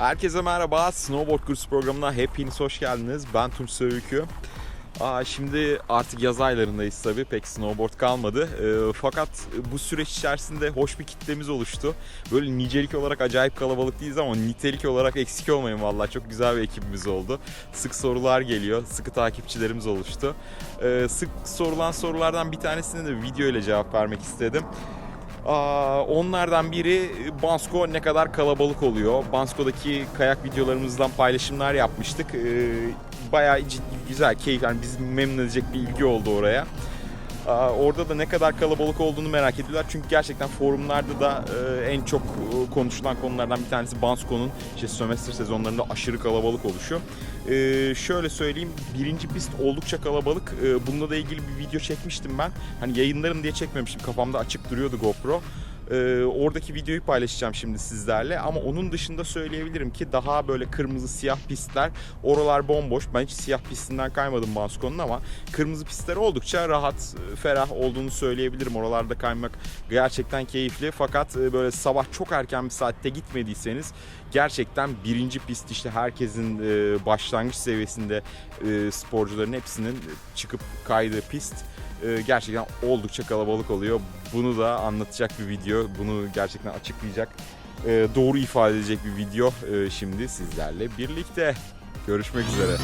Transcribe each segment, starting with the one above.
Herkese merhaba. Snowboard kursu programına hepiniz hoş geldiniz. Ben Tunç Söğükü. Aa, şimdi artık yaz aylarındayız tabii. Pek snowboard kalmadı. Ee, fakat bu süreç içerisinde hoş bir kitlemiz oluştu. Böyle nicelik olarak acayip kalabalık değiliz ama nitelik olarak eksik olmayın vallahi. Çok güzel bir ekibimiz oldu. Sık sorular geliyor. Sıkı takipçilerimiz oluştu. Ee, sık sorulan sorulardan bir tanesine de video ile cevap vermek istedim. Onlardan biri Bansko ne kadar kalabalık oluyor. Bansko'daki kayak videolarımızdan paylaşımlar yapmıştık. Ee, bayağı ciddi, güzel, keyif, yani bizi memnun edecek bir ilgi oldu oraya. Orada da ne kadar kalabalık olduğunu merak ediyorlar. Çünkü gerçekten forumlarda da e, en çok e, konuşulan konulardan bir tanesi Bansko'nun işte sömestr sezonlarında aşırı kalabalık oluşu. Ee, şöyle söyleyeyim, birinci pist oldukça kalabalık. Bununla da ilgili bir video çekmiştim ben. Hani yayınlarım diye çekmemiştim. Kafamda açık duruyordu GoPro. Ee, oradaki videoyu paylaşacağım şimdi sizlerle ama onun dışında söyleyebilirim ki daha böyle kırmızı siyah pistler oralar bomboş. Ben hiç siyah pistinden kaymadım Bansko'nun ama kırmızı pistler oldukça rahat, e, ferah olduğunu söyleyebilirim. Oralarda kaymak gerçekten keyifli fakat e, böyle sabah çok erken bir saatte gitmediyseniz gerçekten birinci pist işte herkesin e, başlangıç seviyesinde e, sporcuların hepsinin çıkıp kaydığı pist e, gerçekten oldukça kalabalık oluyor. Bunu da anlatacak bir video, bunu gerçekten açıklayacak, e, doğru ifade edecek bir video e, şimdi sizlerle birlikte. Görüşmek üzere.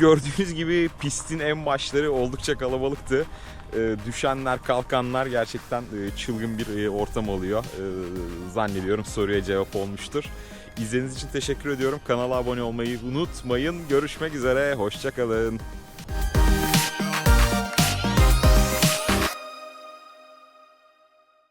Gördüğünüz gibi pistin en başları oldukça kalabalıktı. Ee, düşenler, kalkanlar gerçekten e, çılgın bir e, ortam oluyor. Ee, zannediyorum soruya cevap olmuştur. İzlediğiniz için teşekkür ediyorum. Kanala abone olmayı unutmayın. Görüşmek üzere. Hoşçakalın.